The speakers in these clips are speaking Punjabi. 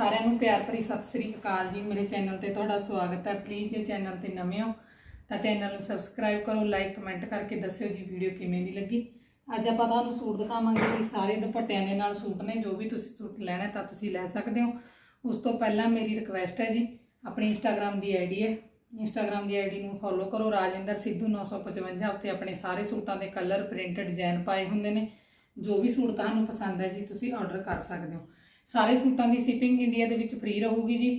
ਸਾਰਿਆਂ ਨੂੰ ਪਿਆਰ ਭਰੀ ਸਤਿ ਸ੍ਰੀ ਅਕਾਲ ਜੀ। ਮੇਰੇ ਚੈਨਲ ਤੇ ਤੁਹਾਡਾ ਸਵਾਗਤ ਹੈ। ਪਲੀਜ਼ ਜੇ ਚੈਨਲ ਤੇ ਨਵੇਂ ਹੋ, ਤਾਂ ਚੈਨਲ ਨੂੰ ਸਬਸਕ੍ਰਾਈਬ ਕਰੋ ਲਾਈਕ ਕਮੈਂਟ ਕਰਕੇ ਦੱਸਿਓ ਜੀ ਵੀਡੀਓ ਕਿਵੇਂ ਦੀ ਲੱਗੀ। ਅੱਜ ਆਪਾਂ ਤੁਹਾਨੂੰ ਸੂਟ ਦਿਖਾਵਾਂਗੇ ਜੀ। ਸਾਰੇ ਦੁਪੱਟਿਆਂ ਦੇ ਨਾਲ ਸੂਟ ਨੇ। ਜੋ ਵੀ ਤੁਸੀਂ ਸੂਟ ਲੈਣਾ ਤਾਂ ਤੁਸੀਂ ਲੈ ਸਕਦੇ ਹੋ। ਉਸ ਤੋਂ ਪਹਿਲਾਂ ਮੇਰੀ ਰਿਕਵੈਸਟ ਹੈ ਜੀ, ਆਪਣੀ ਇੰਸਟਾਗ੍ਰam ਦੀ ਆਈਡੀ ਹੈ। ਇੰਸਟਾਗ੍ਰam ਦੀ ਆਈਡੀ ਨੂੰ ਫੋਲੋ ਕਰੋ। ਰਾਜਿੰਦਰ ਸਿੱਧੂ 955 ਉੱਤੇ ਆਪਣੇ ਸਾਰੇ ਸੂਟਾਂ ਦੇ ਕਲਰ ਪ੍ਰਿੰਟ ਡਿਜ਼ਾਈਨ ਪਾਏ ਹੁੰਦੇ ਨੇ। ਜੋ ਵੀ ਸੂਟ ਤੁਹਾਨੂੰ ਪਸੰਦ ਹੈ ਜੀ, ਤੁਸੀਂ ਆਰਡਰ ਕਰ ਸਕਦੇ ਹੋ। ਸਾਰੇ ਸੂਟਾਂ ਦੀ ਸ਼ਿਪਿੰਗ ਇੰਡੀਆ ਦੇ ਵਿੱਚ ਫ੍ਰੀ ਰਹੂਗੀ ਜੀ।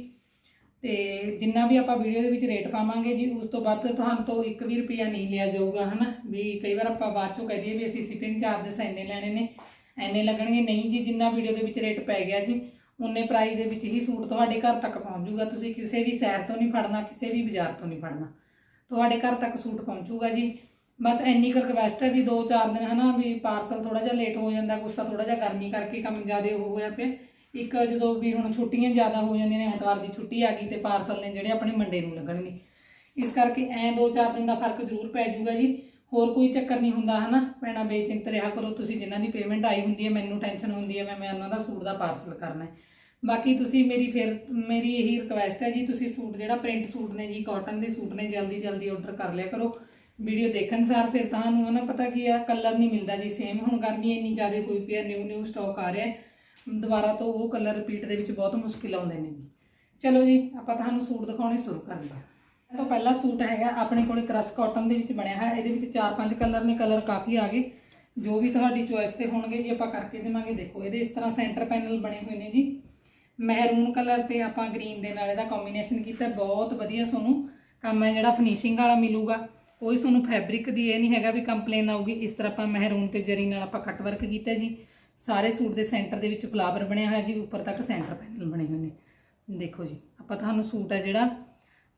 ਤੇ ਜਿੰਨਾ ਵੀ ਆਪਾਂ ਵੀਡੀਓ ਦੇ ਵਿੱਚ ਰੇਟ ਪਾਵਾਂਗੇ ਜੀ, ਉਸ ਤੋਂ ਬਾਅਦ ਤੁਹਾਨੂੰ ਤੋਂ 1 ਵੀ ਰੁਪਿਆ ਨਹੀਂ ਲਿਆ ਜਾਊਗਾ, ਹਨਾ? ਵੀ ਕਈ ਵਾਰ ਆਪਾਂ ਬਾਅਦ ਚੋਂ ਕਹਿ ਦਈਏ ਵੀ ਅਸੀਂ ਸ਼ਿਪਿੰਗ ਚਾਰजेस ਇੰਨੇ ਲੈਣੇ ਨੇ, ਇੰਨੇ ਲੱਗਣਗੇ। ਨਹੀਂ ਜੀ, ਜਿੰਨਾ ਵੀਡੀਓ ਦੇ ਵਿੱਚ ਰੇਟ ਪੈ ਗਿਆ ਜੀ, ਉਨੇ ਪ੍ਰਾਈਸ ਦੇ ਵਿੱਚ ਹੀ ਸੂਟ ਤੁਹਾਡੇ ਘਰ ਤੱਕ ਪਹੁੰਚ ਜਾਊਗਾ। ਤੁਸੀਂ ਕਿਸੇ ਵੀ ਸ਼ਹਿਰ ਤੋਂ ਨਹੀਂ ਫੜਨਾ, ਕਿਸੇ ਵੀ ਬਾਜ਼ਾਰ ਤੋਂ ਨਹੀਂ ਫੜਨਾ। ਤੁਹਾਡੇ ਘਰ ਤੱਕ ਸੂਟ ਪਹੁੰਚੂਗਾ ਜੀ। ਬਸ ਇੰਨੀ ਕੁ ਰਿਕਵੈਸਟ ਹੈ ਵੀ 2-4 ਦਿਨ, ਹਨਾ? ਵੀ ਪਾਰਸਲ ਥੋੜਾ ਜਿਹਾ ਲੇਟ ਹੋ ਜਾਂਦਾ ਕੁਛ ਤਾਂ ਥੋੜਾ ਜਿਹਾ ਗਰਮੀ ਕਰਕੇ ਕੰਮ ਜ਼ਿਆਦਾ ਹੋ ਗਿਆ ਪਿਆ। ਇੱਕ ਜਦੋਂ ਵੀ ਹੁਣ ਛੁੱਟੀਆਂ ਜ਼ਿਆਦਾ ਹੋ ਜਾਂਦੀਆਂ ਨੇ, ਐਤਵਾਰ ਦੀ ਛੁੱਟੀ ਆ ਗਈ ਤੇ ਪਾਰਸਲ ਨੇ ਜਿਹੜੇ ਆਪਣੇ ਮੰਡੇ ਨੂੰ ਲੱਗਣਗੇ ਇਸ ਕਰਕੇ ਐ 2-4 ਦਿਨ ਦਾ ਫ਼ਰਕ ਜ਼ਰੂਰ ਪੈ ਜਾਊਗਾ ਜੀ। ਹੋਰ ਕੋਈ ਚੱਕਰ ਨਹੀਂ ਹੁੰਦਾ, ਹਨਾ? ਭੈਣਾ, ਬੇਚਿੰਤ ਰਿਹਾ ਕਰੋ ਤੁਸੀਂ, ਜਿਨ੍ਹਾਂ ਦੀ ਪੇਮੈਂਟ ਆਈ ਹੁੰਦੀ ਹੈ, ਮੈਨੂੰ ਟੈਨਸ਼ਨ ਹੁੰਦੀ ਹੈ, ਮੈਂ ਮੈਂ ਉਹਨਾਂ ਦਾ ਸੂਟ ਦਾ ਪਾਰਸਲ ਕਰਨਾ ਹੈ। ਬਾਕੀ ਤੁਸੀਂ ਮੇਰੀ ਫਿਰ, ਮੇਰੀ ਇਹੀ ਰਿਕਵੈਸਟ ਹੈ ਜੀ, ਤੁਸੀਂ ਸੂਟ ਜਿਹੜਾ ਪ੍ਰਿੰਟ ਸੂਟ ਨੇ ਜੀ ਕਾਟਨ ਦੇ ਸੂਟ ਨੇ, ਜਲਦੀ ਜਲਦੀ ਆਰਡਰ ਕਰ ਲਿਆ ਕਰੋ। ਵੀਡੀਓ ਦੇਖਣ ਸਾਰ ਫਿਰ ਤੁਹਾਨੂੰ, ਹਨਾ, ਪਤਾ ਕੀ ਆ ਕਲਰ ਨਹੀਂ ਮਿਲਦਾ ਜੀ ਸੇਮ ਹੁਣ ਗਰਮੀ ਇੰਨੀ ਜ਼ਿਆਦਾ ਕੋਈ ਪਿਆ ਨਿਊ ਨਿਊ ਸਟਾਕ ਆ ਰਿਹਾ ਦੁਬਾਰਾ ਤੋਂ ਉਹ ਕਲਰ ਰਿਪੀਟ ਦੇ ਵਿੱਚ ਬਹੁਤ ਮੁਸ਼ਕਿਲ ਆਉਂਦੇ ਨੇ ਜੀ। ਚਲੋ ਜੀ, ਆਪਾਂ ਤੁਹਾਨੂੰ ਸੂਟ ਦਿਖਾਉਣੇ ਸ਼ੁਰੂ ਕਰਦੇ ਹਾਂ ਇਹ ਤੋਂ ਪਹਿਲਾ ਸੂਟ ਹੈਗਾ, ਆਪਣੇ ਕੋਲੇ ਕ੍ਰਸ਼ ਕਾਟਨ ਦੇ ਵਿੱਚ ਬਣਿਆ ਹੈ ਇਹਦੇ ਵਿੱਚ 4-5 ਕਲਰ ਨੇ ਕਲਰ ਕਾਫੀ ਆ ਗਏ। ਜੋ ਵੀ ਤੁਹਾਡੀ ਚੋਇਸ ਤੇ ਹੋਣਗੇ ਜੀ, ਆਪਾਂ ਕਰਕੇ ਦੇਵਾਂਗੇ। ਦੇਖੋ, ਇਹਦੇ ਇਸ ਤਰ੍ਹਾਂ ਸੈਂਟਰ ਪੈਨਲ ਬਣੇ ਹੋਏ ਨੇ ਜੀ। ਮਹਿਰੂਨ ਕਲਰ ਤੇ ਆਪਾਂ ਗ੍ਰੀਨ ਦੇ ਨਾਲ ਇਹਦਾ ਕੰਬੀਨੇਸ਼ਨ ਕੀਤਾ। ਬਹੁਤ ਵਧੀਆ ਤੁਹਾਨੂੰ ਕੰਮ ਹੈ, ਜਿਹੜਾ ਫਿਨਿਸ਼ਿੰਗ ਵਾਲਾ ਮਿਲੂਗਾ। ਕੋਈ ਤੁਹਾਨੂੰ ਫੈਬਰਿਕ ਦੀ ਇਹ ਨਹੀਂ ਹੈਗਾ ਵੀ ਕੰਪਲੇਨ ਆਊਗੀ। ਇਸ ਤਰ੍ਹਾਂ ਆਪਾਂ ਮਹਿਰੂਨ ਤੇ ਜਰੀ ਨਾਲ ਆਪਾਂ ਕੱਟ ਵਰਕ ਕੀਤਾ ਜੀ। ਸਾਰੇ ਸੂਟ ਦੇ ਸੈਂਟਰ ਦੇ ਵਿੱਚ ਫਲਾਵਰ ਬਣਿਆ ਹੋਇਆ ਜੀ, ਉੱਪਰ ਤੱਕ ਸੈਂਟਰ ਪੈਨਲ ਬਣੇ ਹੋਏ ਨੇ। ਦੇਖੋ ਜੀ, ਆਪਾਂ ਤੁਹਾਨੂੰ ਸੂਟ ਹੈ ਜਿਹੜਾ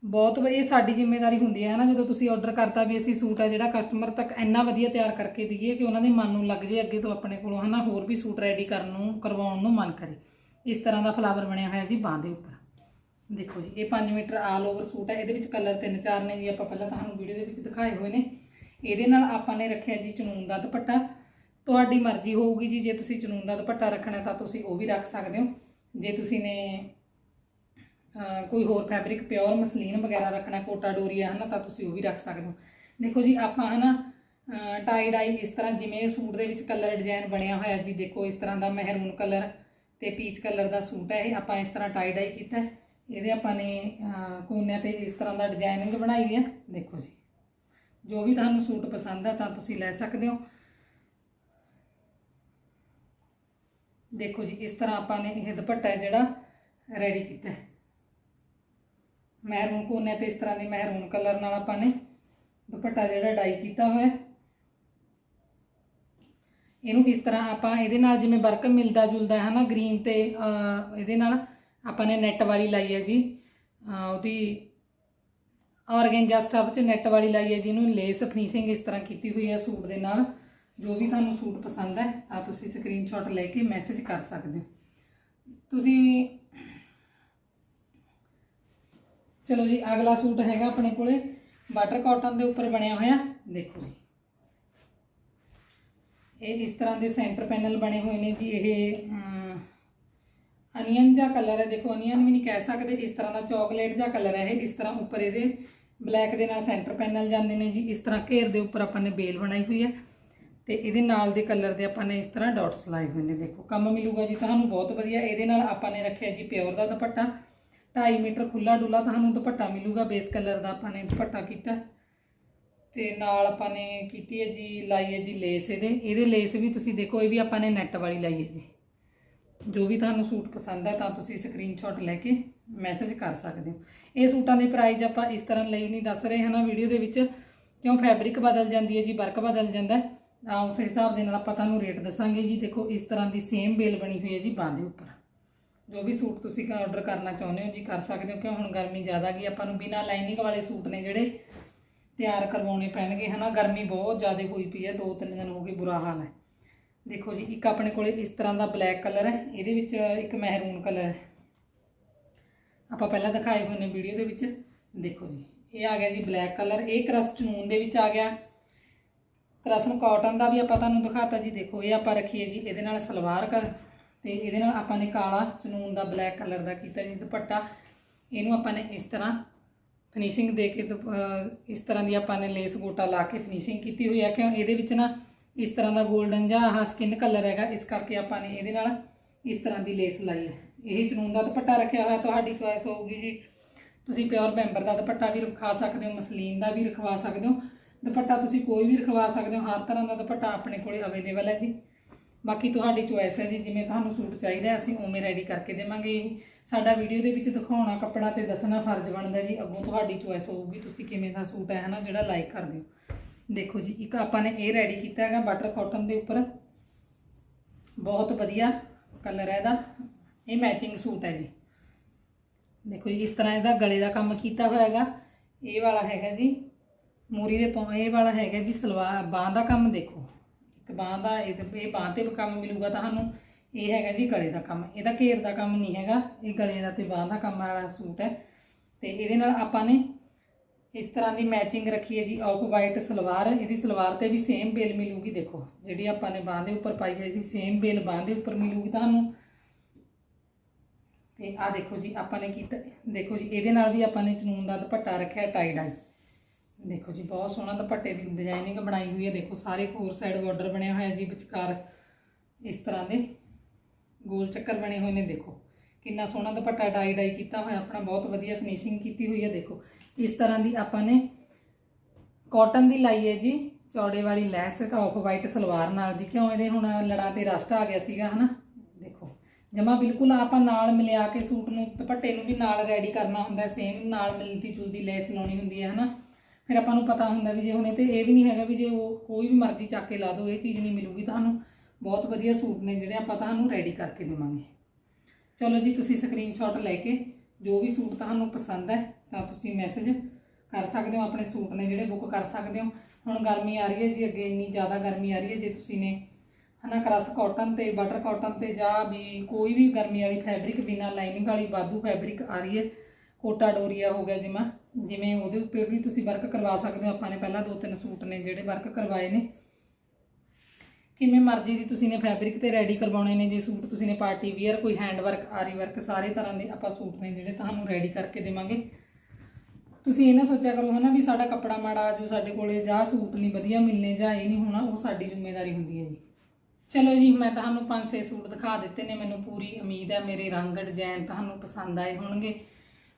ਬਹੁਤ ਵਧੀਆ ਸਾਡੀ ਜ਼ਿੰਮੇਵਾਰੀ ਹੁੰਦੀ ਹੈ ਨਾ, ਜਦੋਂ ਤੁਸੀਂ ਆਰਡਰ ਕਰਤਾ ਵੀ ਅਸੀਂ ਸੂਟ ਹੈ ਜਿਹੜਾ ਕਸਟਮਰ ਤੱਕ ਇੰਨਾ ਵਧੀਆ ਤਿਆਰ ਕਰਕੇ ਦਈਏ ਕਿ ਉਹਨਾਂ ਦੇ ਮਨ ਨੂੰ ਲੱਗ ਜੇ ਅੱਗੇ ਤੋਂ ਆਪਣੇ ਕੋਲੋਂ ਹਨਾ ਹੋਰ ਵੀ ਸੂਟ ਰੈਡੀ ਕਰਨ ਨੂੰ, ਕਰਵਾਉਣ ਨੂੰ ਮਨ ਕਰੇ। ਇਸ ਤਰ੍ਹਾਂ ਦਾ ਫਲਾਵਰ ਬਣਿਆ ਹੋਇਆ ਜੀ ਬਾਂਹ ਦੇ ਉੱਪਰ। ਦੇਖੋ ਜੀ, ਇਹ 5 ਮੀਟਰ ਆਲ ਓਵਰ ਸੂਟ ਹੈ ਇਹਦੇ ਵਿੱਚ ਕਲਰ ਤਿੰਨ ਚਾਰ ਨੇ ਜੀ, ਆਪਾਂ ਪਹਿਲਾਂ ਤੁਹਾਨੂੰ ਵੀਡੀਓ ਦੇ ਵਿੱਚ ਦਿਖਾਏ ਹੋਏ ਨੇ। ਇਹਦੇ ਨਾਲ ਆਪਾਂ ਨੇ ਰੱਖਿਆ ਜੀ ਚਨੂਨ ਦਾ ਦੁਪੱਟਾ। ਤੁਹਾਡੀ ਮਰਜ਼ੀ ਹੋਊਗੀ ਜੀ, ਜੇ ਤੁਸੀਂ ਚਨੂਨ ਦਾ ਦੁਪੱਟਾ ਰੱਖਣਾ ਤਾਂ ਤੁਸੀਂ ਉਹ ਵੀ ਰੱਖ ਸਕਦੇ ਹੋ। ਜੇ ਤੁਸੀਂ ਨੇ ਕੋਈ ਹੋਰ ਫੈਬਰਿਕ ਪਿਓਰ ਮਸਲੀਨ ਵਗੈਰਾ ਰੱਖਣਾ, ਕੋਟਾ ਡੋਰੀਆ, ਹਨਾ, ਤਾਂ ਤੁਸੀਂ ਉਹ ਵੀ ਰੱਖ ਸਕਦੇ ਹੋ। ਦੇਖੋ ਜੀ, ਆਪਾਂ ਹਨਾ ਟਾਈ ਡਾਈ ਇਸ ਤਰ੍ਹਾਂ ਜਿਵੇਂ ਸੂਟ ਦੇ ਵਿੱਚ ਕਲਰ ਡਿਜ਼ਾਈਨ ਬਣਿਆ ਹੋਇਆ ਜੀ, ਦੇਖੋ ਇਸ ਤਰ੍ਹਾਂ ਦਾ ਮਹਿਰੂਨ ਕਲਰ ਤੇ ਪੀਚ ਕਲਰ ਦਾ ਸੂਟ ਹੈ ਇਹ, ਆਪਾਂ ਇਸ ਤਰ੍ਹਾਂ ਟਾਈ ਡਾਈ ਕੀਤਾ ਹੈ। ਇਹਦੇ ਆਪਾਂ ਨੇ ਕੋਨਿਆਂ ਤੇ ਇਸ ਤਰ੍ਹਾਂ ਦਾ ਡਿਜ਼ਾਈਨਿੰਗ ਬਣਾਈ ਹੈ। ਦੇਖੋ ਜੀ, ਜੋ ਵੀ ਤੁਹਾਨੂੰ ਸੂਟ ਪਸੰਦ ਹੈ ਤਾਂ ਤੁਸੀਂ ਲੈ ਸਕਦੇ ਹੋ। ਦੇਖੋ ਜੀ, ਇਸ ਤਰ੍ਹਾਂ ਆਪਾਂ ਨੇ ਇਹ ਦੁਪੱਟਾ ਜਿਹੜਾ ਰੈਡੀ ਕੀਤਾ ਮਹਿਰੂਨ ਕੋਨੇ ਤੇ ਇਸ ਤਰ੍ਹਾਂ ਦੀ ਮਹਿਰੂਨ ਕਲਰ ਨਾਲ ਆਪਾਂ ਨੇ ਦੁਪੱਟਾ ਜਿਹੜਾ ਡਾਈ ਕੀਤਾ ਹੋਇਆ ਇਹਨੂੰ ਇਸ ਤਰ੍ਹਾਂ ਆਪਾਂ ਇਹਦੇ ਨਾਲ ਜਿਵੇਂ ਵਰਕ ਮਿਲਦਾ ਜੁਲਦਾ ਹੈ ਨਾ ਗ੍ਰੀਨ ਤੇ ਇਹਦੇ ਨਾਲ ਆਪਾਂ ਨੇ ਨੈਟ ਵਾਲੀ ਲਾਈ ਹੈ ਜੀ। ਉਹਦੀ ਔਰਗੈਂਜਾ ਸਟਫ 'ਚ ਨੈਟ ਵਾਲੀ ਲਾਈ ਹੈ ਜੀ, ਇਹਨੂੰ ਲੇਸ ਫਿਨਿਸ਼ਿੰਗ ਇਸ ਤਰ੍ਹਾਂ ਕੀਤੀ ਹੋਈ ਹੈ ਸੂਟ ਦੇ ਨਾਲ। ਜੋ ਵੀ ਤੁਹਾਨੂੰ ਸੂਟ ਪਸੰਦ ਹੈ ਤਾਂ ਤੁਸੀਂ ਸਕਰੀਨਸ਼ਾਟ ਲੈ ਕੇ ਮੈਸੇਜ ਕਰ ਸਕਦੇ ਹੋ। ਤੁਸੀਂ ਚਲੋ ਜੀ, ਅਗਲਾ ਸੂਟ ਹੈਗਾ ਆਪਣੇ ਕੋਲੇ ਬਾਟਰ ਕਾਟਨ ਦੇ ਉੱਪਰ ਬਣਿਆ ਹੋਇਆ। ਦੇਖੋ ਜੀ। ਇਹ ਇਸ ਤਰ੍ਹਾਂ ਦੇ ਸੈਂਟਰ ਪੈਨਲ ਬਣੇ ਹੋਏ ਨੇ ਜੀ, ਇਹ ਅਨੀਅਨ ਜਾਂ ਕਲਰ ਹੈ। ਦੇਖੋ ਅਨੀਅਨ ਵੀ ਨਹੀਂ ਕਹਿ ਸਕਦੇ, ਇਸ ਤਰ੍ਹਾਂ ਦਾ ਚਾਕਲੇਟ ਜਾਂ ਕਲਰ ਹੈ ਇਹ। ਇਸ ਤਰ੍ਹਾਂ ਉੱਪਰ ਇਹਦੇ ਬਲੈਕ ਦੇ ਨਾਲ ਸੈਂਟਰ ਪੈਨਲ ਜਾਂਦੇ ਨੇ ਜੀ। ਇਸ ਤਰ੍ਹਾਂ ਘੇਰ ਦੇ ਉੱਪਰ ਆਪਾਂ ਨੇ ਬੇਲ ਬਣਾਈ ਹੋਈ ਹੈ। ਤੇ ਇਹਦੇ ਨਾਲ ਦੇ ਕਲਰ ਦੇ ਆਪਾਂ ਨੇ ਇਸ ਤਰ੍ਹਾਂ ਡਾਟਸ ਲਾਏ ਹੋਏ ਨੇ, ਦੇਖੋ। ਕੰਮ ਮਿਲੂਗਾ ਜੀ ਤੁਹਾਨੂੰ ਬਹੁਤ ਵਧੀਆ। ਇਹਦੇ ਨਾਲ ਆਪਾਂ ਨੇ ਰੱਖਿਆ ਜੀ ਪਿਓਰ ਦਾ ਦੁਪੱਟਾ। 2.5 ਮੀਟਰ ਖੁੱਲਾ ਡੁੱਲਾ ਤੁਹਾਨੂੰ ਦੁਪੱਟਾ ਮਿਲੂਗਾ ਬੇਸ ਕਲਰ ਦਾ ਆਪਾਂ ਨੇ ਦੁਪੱਟਾ ਕੀਤਾ। ਤੇ ਨਾਲ ਆਪਾਂ ਨੇ ਕੀਤੀ ਹੈ ਜੀ, ਲਾਈ ਹੈ ਜੀ ਲੇਸ ਇਹਦੇ। ਇਹਦੇ ਲੇਸ ਵੀ ਤੁਸੀਂ ਦੇਖੋ, ਇਹ ਵੀ ਆਪਾਂ ਨੇ ਨੈਟ ਵਾਲੀ ਲਾਈ ਹੈ ਜੀ। ਜੋ ਵੀ ਤੁਹਾਨੂੰ ਸੂਟ ਪਸੰਦ ਹੈ ਤਾਂ ਤੁਸੀਂ ਸਕਰੀਨਸ਼ਾਟ ਲੈ ਕੇ ਮੈਸੇਜ ਕਰ ਸਕਦੇ ਹੋ। ਇਹ ਸੂਟਾਂ ਦੇ ਪ੍ਰਾਈਸ ਆਪਾਂ ਇਸ ਤਰ੍ਹਾਂ ਲਈ ਨਹੀਂ ਦੱਸ ਰਹੇ ਹਨਾ ਵੀਡੀਓ ਦੇ ਵਿੱਚ। ਕਿਉਂ? ਫੈਬਰਿਕ ਬਦਲ ਜਾਂਦੀ ਹੈ ਜੀ ਵਰਕ ਬਦਲ ਜਾਂਦਾ ਹੈ। ਤਾਂ ਉਸ ਹਿਸਾਬ ਦੇ ਨਾਲ ਆਪਾਂ ਤੁਹਾਨੂੰ ਰੇਟ ਦੱਸਾਂਗੇ ਜੀ। ਦੇਖੋ, ਇਸ ਤਰ੍ਹਾਂ ਦੀ ਸੇਮ ਬੇਲ ਬਣੀ ਹੋਈ ਹੈ ਜੀ ਬਾਂਹ ਦੇ ਉੱਪਰ। ਜੋ ਵੀ ਸੂਟ ਤੁਸੀਂ ਆਰਡਰ ਕਰਨਾ ਚਾਹੁੰਦੇ ਹੋ ਜੀ, ਕਰ ਸਕਦੇ ਹੋ, ਕਿਉਂ ਹੁਣ ਗਰਮੀ ਜ਼ਿਆਦਾ ਗਈ ਆਪਾਂ ਨੂੰ ਬਿਨਾਂ ਲਾਈਨਿੰਗ ਵਾਲੇ ਸੂਟ ਨੇ ਜਿਹੜੇ ਤਿਆਰ ਕਰਵਾਉਣੇ ਪੈਣਗੇ, ਹਨਾ? ਗਰਮੀ ਬਹੁਤ ਜ਼ਿਆਦਾ ਹੋਈ ਪਈ ਹੈ, ਦੋ ਤਿੰਨ ਦਿਨ ਹੋ ਗਏ ਬੁਰਾ ਹਾਲ ਹੈ। ਦੇਖੋ ਜੀ, ਇੱਕ ਆਪਣੇ ਕੋਲੇ ਇਸ ਤਰ੍ਹਾਂ ਦਾ ਬਲੈਕ ਕਲਰ ਹੈ, ਇਹਦੇ ਵਿੱਚ ਇੱਕ ਮਹਿਰੂਨ ਕਲਰ ਹੈ। ਆਪਾਂ ਪਹਿਲਾਂ ਦਿਖਾਏ ਹੋਏ ਨੇ ਵੀਡੀਓ ਦੇ ਵਿੱਚ। ਦੇਖੋ ਜੀ, ਇਹ ਆ ਗਿਆ ਜੀ ਬਲੈਕ ਕਲਰ ਇਹ ਕ੍ਰਸਟ ਨੂਨ ਦੇ ਵਿੱਚ ਆ ਗਿਆ। ਕ੍ਰਸਨ ਕਾਟਨ ਦਾ ਵੀ ਆਪਾਂ ਤੁਹਾਨੂੰ ਦਿਖਾਤਾ ਜੀ, ਦੇਖੋ ਇਹ ਆਪਾਂ ਰੱਖੀਏ ਜੀ, ਇਹਦੇ ਨਾਲ ਸਲਵਾਰ ਕਰ, ਤੇ ਇਹਦੇ ਨਾਲ ਆਪਾਂ ਨੇ ਕਾਲਾ ਚਨੂਨ ਦਾ ਬਲੈਕ ਕਲਰ ਦਾ ਕੀਤਾ ਜੀ ਦੁਪੱਟਾ। ਇਹਨੂੰ ਆਪਾਂ ਨੇ ਇਸ ਤਰ੍ਹਾਂ ਫਿਨਿਸ਼ਿੰਗ ਦੇ ਕੇ ਦੁਪ- ਇਸ ਤਰ੍ਹਾਂ ਦੀ ਆਪਾਂ ਨੇ ਲੇਸ ਗੋਟਾ ਲਾ ਕੇ ਫਿਨਿਸ਼ਿੰਗ ਕੀਤੀ ਹੋਈ ਹੈ ਕਿਉਂ ਇਹਦੇ ਵਿੱਚ ਨਾ ਇਸ ਤਰ੍ਹਾਂ ਦਾ 골ਡਨ ਜਾਂ ਆਹ ਸਕਿਨ ਕਲਰ ਹੈਗਾ, ਇਸ ਕਰਕੇ ਆਪਾਂ ਨੇ ਇਹਦੇ ਨਾਲ ਇਸ ਤਰ੍ਹਾਂ ਦੀ ਲੇਸ ਲਾਈ ਹੈ। ਇਹ ਚਨੂਨ ਦਾ ਦੁਪੱਟਾ ਰੱਖਿਆ ਹੋਇਆ, ਤੁਹਾਡੀ ਚੋਇਸ ਹੋਊਗੀ ਜੀ। ਤੁਸੀਂ ਪਿਓਰ ਮੈਂਬਰ ਦਾ ਦੁਪੱਟਾ ਵੀ ਰਖਾ ਸਕਦੇ ਹੋ, ਮਸਲੀਨ ਦਾ ਵੀ ਰਖਵਾ ਸਕਦੇ ਹੋ। ਦੁਪੱਟਾ ਤੁਸੀਂ ਕੋਈ ਵੀ ਰਖਵਾ ਸਕਦੇ ਹੋ, ਹਰ ਤਰ੍ਹਾਂ ਦਾ ਦੁਪੱਟਾ ਆਪਣੇ ਕੋਲੇ ਅਵੇਲੇਬਲ ਹੈ ਜੀ। ਬਾਕੀ ਤੁਹਾਡੀ ਚੋਇਸ ਹੈ ਜੀ, ਜਿਵੇਂ ਤੁਹਾਨੂੰ ਸੂਟ ਚਾਹੀਦਾ ਅਸੀਂ ਉਵੇਂ ਰੈਡੀ ਕਰਕੇ ਦੇਵਾਂਗੇ ਸਾਡਾ ਵੀਡੀਓ ਦੇ ਵਿੱਚ ਦਿਖਾਉਣਾ ਕੱਪੜਾ ਤੇ ਦੱਸਣਾ ਫਰਜ਼ ਬਣਦਾ ਜੀ, ਅੱਗੋਂ ਤੁਹਾਡੀ ਚੋਇਸ ਹੋਊਗੀ, ਤੁਸੀਂ ਕਿਵੇਂ ਦਾ ਸੂਟ ਹੈ, ਹਨਾ, ਜਿਹੜਾ ਲਾਈਕ ਕਰ ਦਿਓ ਦੇਖੋ ਜੀ, ਇੱਕ ਆਪਾਂ ਨੇ ਇਹ ਰੈਡੀ ਕੀਤਾ ਹੈਗਾ ਬਟਰ ਕਾਟਨ ਦੇ ਉੱਪਰ। ਬਹੁਤ ਵਧੀਆ ਕਲਰ ਹੈ ਇਹਦਾ। ਇਹ ਮੈਚਿੰਗ ਸੂਟ ਹੈ ਜੀ। ਦੇਖੋ ਜੀ, ਇਸ ਤਰ੍ਹਾਂ ਇਹਦਾ ਗਲੇ ਦਾ ਕੰਮ ਕੀਤਾ ਹੋਇਆ ਹੈਗਾ। ਇਹ ਵਾਲਾ ਹੈਗਾ ਜੀ। ਮੂਰੀ ਦੇ ਪੌਂ, ਇਹ ਵਾਲਾ ਹੈਗਾ ਜੀ ਸਲਵਾਰ, ਬਾਹ ਦਾ ਕੰਮ ਦੇਖੋ। ਇੱਕ ਬਾਹ ਦਾ, ਇਹ ਇਹ ਬਾਹ ਤੇ ਕੰਮ ਮਿਲੂਗਾ ਤੁਹਾਨੂੰ। ਇਹ ਹੈਗਾ ਜੀ ਗਲੇ ਦਾ ਕੰਮ। ਇਹਦਾ ਘੇਰ ਦਾ ਕੰਮ ਨਹੀਂ ਹੈਗਾ। ਇਹ ਗਲੇ ਦਾ ਤੇ ਬਾਹ ਦਾ ਕੰਮ ਵਾਲਾ ਸੂਟ ਹੈ। ਤੇ ਇਹਦੇ ਨਾਲ ਆਪਾਂ ਨੇ ਇਸ ਤਰ੍ਹਾਂ ਦੀ ਮੈਚਿੰਗ ਰੱਖੀ ਹੈ ਜੀ ਆਫ ਵਾਈਟ ਸਲਵਾਰ। ਇਹਦੀ ਸਲਵਾਰ ਤੇ ਵੀ ਸੇਮ ਬੇਲ ਮਿਲੂਗੀ, ਦੇਖੋ। ਜਿਹੜੀ ਆਪਾਂ ਨੇ ਬਾਹ ਦੇ ਉੱਪਰ ਪਾਈ ਹੋਈ ਸੀ ਸੇਮ ਬੇਲ ਬਾਹ ਦੇ ਉੱਪਰ ਮਿਲੂਗੀ ਤੁਹਾਨੂੰ। ਤੇ ਆ ਦੇਖੋ ਜੀ, ਆਪਾਂ ਨੇ ਕੀਤਾ ਦੇਖੋ ਜੀ, ਇਹਦੇ ਨਾਲ ਵੀ ਆਪਾਂ ਨੇ ਚਨੂਨ ਦਾ ਦੁਪੱਟਾ ਰੱਖਿਆ ਟਾਈ ਡਾਈ ਦੇਖੋ ਜੀ, ਬਹੁਤ ਸੋਹਣਾ ਦੁਪੱਟੇ ਦੀ ਡਿਜ਼ਾਈਨਿੰਗ ਬਣਾਈ ਹੋਈ ਹੈ। ਦੇਖੋ, ਸਾਰੇ ਫੋਰ ਸਾਈਡ ਬਾਰਡਰ ਬਣਿਆ ਹੋਇਆ ਜੀ ਵਿਚਕਾਰ। ਇਸ ਤਰ੍ਹਾਂ ਦੇ ਗੋਲ ਚੱਕਰ ਬਣੇ ਹੋਏ ਨੇ, ਦੇਖੋ। ਕਿੰਨਾ ਸੋਹਣਾ ਦੁਪੱਟਾ ਡਾਈ ਡਾਈ ਕੀਤਾ ਹੋਇਆ, ਆਪਣਾ ਬਹੁਤ ਵਧੀਆ ਫਿਨਿਸ਼ਿੰਗ ਕੀਤੀ ਹੋਈ ਹੈ, ਦੇਖੋ। ਇਸ ਤਰ੍ਹਾਂ ਦੀ ਆਪਾਂ ਨੇ ਕਾਟਨ ਦੀ ਲਾਈ ਹੈ ਜੀ, ਚੌੜੇ ਵਾਲੀ ਲੈਸ ਆਫ ਵਾਈਟ ਸਲਵਾਰ ਨਾਲ ਜੀ। ਕਿਉਂ ਇਹਦੇ ਹੁਣ ਲੜਾ ਤੇ ਰਸਟ ਆ ਗਿਆ ਸੀਗਾ, ਹਨਾ? ਦੇਖੋ, ਜਮਾ ਬਿਲਕੁਲ ਆਪਾਂ ਨਾਲ ਮਿਲਿਆ ਕੇ ਸੂਟ ਨੂੰ, ਦੁਪੱਟੇ ਨੂੰ ਵੀ ਨਾਲ ਰੈਡੀ ਕਰਨਾ ਹੁੰਦਾ ਸੇਮ ਨਾਲ ਮਿਲਦੀ ਜੁਲਦੀ ਲੈਸ ਲਾਉਣੀ ਹੁੰਦੀ ਹੈ, ਹਨਾ? ਫਿਰ ਆਪਾਂ ਨੂੰ ਪਤਾ ਹੁੰਦਾ ਵੀ ਜੇ ਹੁਣ ਇਹ ਤੇ ਇਹ ਵੀ ਨਹੀਂ ਹੈਗਾ ਵੀ ਜੇ ਉਹ ਕੋਈ ਵੀ ਮਰਜ਼ੀ ਚੱਕ ਕੇ ਲਾ ਦਿਓ ਇਹ ਚੀਜ਼ ਨਹੀਂ ਮਿਲੂਗੀ ਤੁਹਾਨੂੰ। ਬਹੁਤ ਵਧੀਆ ਸੂਟ ਨੇ ਜਿਹੜੇ ਆਪਾਂ ਤੁਹਾਨੂੰ ਰੈਡੀ ਕਰਕੇ ਦੇਵਾਂਗੇ। ਚਲੋ ਜੀ, ਤੁਸੀਂ ਸਕਰੀਨਸ਼ਾਟ ਲੈ ਕੇ ਜੋ ਵੀ ਸੂਟ ਤੁਹਾਨੂੰ ਪਸੰਦ ਹੈ, ਤਾਂ ਤੁਸੀਂ ਮੈਸੇਜ ਕਰ ਸਕਦੇ ਹੋ, ਆਪਣੇ ਸੂਟ ਨੇ ਜਿਹੜੇ ਬੁੱਕ ਕਰ ਸਕਦੇ ਹੋ। ਹੁਣ ਗਰਮੀ ਆ ਰਹੀ ਹੈ ਜੀ, ਅੱਗੇ ਇੰਨੀ ਜ਼ਿਆਦਾ ਗਰਮੀ ਆ ਰਹੀ ਹੈ, ਜੇ ਤੁਸੀਂ ਨੇ ਹਨਾ ਕਰਸ ਕਾਟਨ ਤੇ ਬਟਰ ਕਾਟਨ ਤੇ ਜਾਂ ਵੀ ਕੋਈ ਵੀ ਗਰਮੀ ਵਾਲੀ ਫੈਬਰਿਕ ਬਿਨਾ ਲਾਈਨਿੰਗ ਵਾਲੀ ਬਾਦੂ ਫੈਬਰਿਕ ਆ ਰਹੀ ਹੈ ਕੋਟਾ ਡੋਰੀਆ ਹੋ ਗਿਆ ਜਿਵੇਂ ਜਿਵੇਂ ਉਹਦੇ ਉੱਪਰ ਵੀ ਤੁਸੀਂ ਵਰਕ ਕਰਵਾ ਸਕਦੇ ਹੋ। ਆਪਾਂ ਨੇ ਪਹਿਲਾਂ ਦੋ ਤਿੰਨ ਸੂਟ ਨੇ ਜਿਹੜੇ ਵਰਕ ਕਰਵਾਏ ਨੇ। ਕਿਵੇਂ ਮਰਜ਼ੀ ਦੀ ਤੁਸੀਂ ਨੇ ਫੈਬਰਿਕ ਤੇ ਰੈਡੀ ਕਰਵਾਉਣੇ ਨੇ। ਜੇ ਸੂਟ ਤੁਸੀਂ ਨੇ ਪਾਰਟੀ ਵੀਅਰ ਕੋਈ ਹੈਂਡ ਵਰਕ ਆਰੀ ਵਰਕ ਸਾਰੇ ਤਰ੍ਹਾਂ ਦੇ ਆਪਾਂ ਸੂਟ ਨੇ ਜਿਹੜੇ ਤੁਹਾਨੂੰ ਰੈਡੀ ਕਰਕੇ ਦੇਵਾਂਗੇ। ਤੁਸੀਂ ਇਹ ਨਾ ਸੋਚਿਆ ਕਰੋ ਹਨਾ ਵੀ ਸਾਡਾ ਕੱਪੜਾ ਮਾੜਾ ਜੋ ਸਾਡੇ ਕੋਲੇ ਜਾਂ ਸੂਟ ਨਹੀਂ ਵਧੀਆ ਮਿਲਨੇ ਜਾਂ ਇਹ ਨਹੀਂ ਹੋਣਾ, ਉਹ ਸਾਡੀ ਜ਼ਿੰਮੇਵਾਰੀ ਹੁੰਦੀ ਹੈ ਜੀ। ਚਲੋ ਜੀ, ਮੈਂ ਤੁਹਾਨੂੰ ਪੰਜ ਛੇ ਸੂਟ ਦਿਖਾ ਦਿੱਤੇ ਨੇ। ਮੈਨੂੰ ਪੂਰੀ ਉਮੀਦ ਹੈ ਮੇਰੇ ਰੰਗ ਡਿਜ਼ਾਈਨ ਤੁਹਾਨੂੰ ਪਸੰਦ ਆਏ ਹੋਣਗੇ।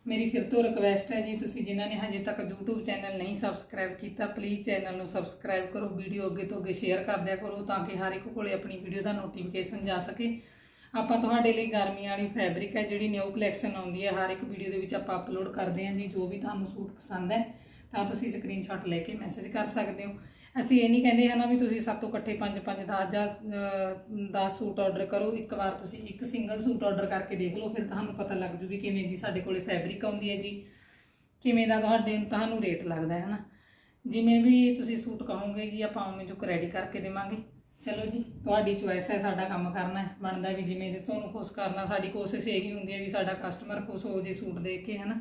ਮੇਰੀ ਫਿਰ ਤੋਂ ਰਿਕਵੈਸਟ ਹੈ ਜੀ, ਤੁਸੀਂ ਜਿਨ੍ਹਾਂ ਨੇ ਹਜੇ ਤੱਕ YouTube ਚੈਨਲ ਨਹੀਂ ਸਬਸਕ੍ਰਾਈਬ ਕੀਤਾ ਪਲੀਜ਼ ਚੈਨਲ ਨੂੰ ਸਬਸਕ੍ਰਾਈਬ ਕਰੋ ਵੀਡੀਓ ਅੱਗੇ ਤੋਂ ਅੱਗੇ ਸ਼ੇਅਰ ਕਰਦਿਆ ਕਰੋ, ਤਾਂ ਕਿ ਹਰ ਇੱਕ ਕੋਲੇ ਆਪਣੀ ਵੀਡੀਓ ਦਾ ਨੋਟੀਫਿਕੇਸ਼ਨ ਜਾ ਸਕੇ। ਆਪਾਂ ਤੁਹਾਡੇ ਲਈ ਗਰਮੀ ਵਾਲੀ ਫੈਬਰਿਕ ਹੈ, ਜਿਹੜੀ ਨਿਊ ਕਲੈਕਸ਼ਨ ਆਉਂਦੀ ਹੈ, ਹਰ ਇੱਕ ਵੀਡੀਓ ਦੇ ਵਿੱਚ ਆਪਾਂ ਅਪਲੋਡ ਕਰਦੇ ਹਾਂ ਜੀ, ਜੋ ਵੀ ਤੁਹਾਨੂੰ ਸੂਟ ਪਸੰਦ ਹੈ, ਤਾਂ ਤੁਸੀਂ ਸਕਰੀਨਸ਼ਾਟ ਲੈ ਕੇ ਮੈਸੇਜ ਕਰ ਸਕਦੇ ਹੋ। ਅਸੀਂ ਇਹ ਨਹੀਂ ਕਹਿੰਦੇ ਹਨਾ ਵੀ ਤੁਸੀਂ ਸਾਤੋਂ ਇਕੱਠੇ 5 5 10 ਜਾਂ 10 ਸੂਟ ਆਰਡਰ ਕਰੋ, ਇੱਕ ਵਾਰ ਤੁਸੀਂ ਇੱਕ ਸਿੰਗਲ ਸੂਟ ਆਰਡਰ ਕਰਕੇ ਦੇਖ ਲਓ, ਫਿਰ ਤੁਹਾਨੂੰ ਪਤਾ ਲੱਗ ਜੂ ਵੀ ਕਿਵੇਂ ਦੀ ਸਾਡੇ ਕੋਲੇ ਫੈਬਰਿਕ ਆਉਂਦੀ ਹੈ ਜੀ, ਕਿਵੇਂ ਦਾ ਤੁਹਾਡੇ ਤੁਹਾਨੂੰ ਰੇਟ ਲੱਗਦਾ ਹੈ ਹਨਾ। ਜਿਵੇਂ ਵੀ ਤੁਸੀਂ ਸੂਟ ਕਹੋਗੇ ਜੀ, ਆਪਾਂ ਉਵੇਂ ਜੋ ਰੈਡੀ ਕਰਕੇ ਦੇਵਾਂਗੇ। ਚਲੋ ਜੀ, ਤੁਹਾਡੀ ਚੁਆਇਸ ਹੈ, ਸਾਡਾ ਕੰਮ ਕਰਨਾ ਹੈ। ਬਣਦਾ ਵੀ ਜਿਵੇਂ ਜੇ ਤੁਹਾਨੂੰ ਖੁਸ਼ ਕਰਨਾ, ਸਾਡੀ ਕੋਸ਼ਿਸ਼ ਇਹੀ ਹੁੰਦੀ ਹੈ ਵੀ ਸਾਡਾ ਕਸਟਮਰ ਖੁਸ਼ ਹੋ ਜੇ ਸੂਟ ਦੇਖ ਕੇ, ਹਨਾ।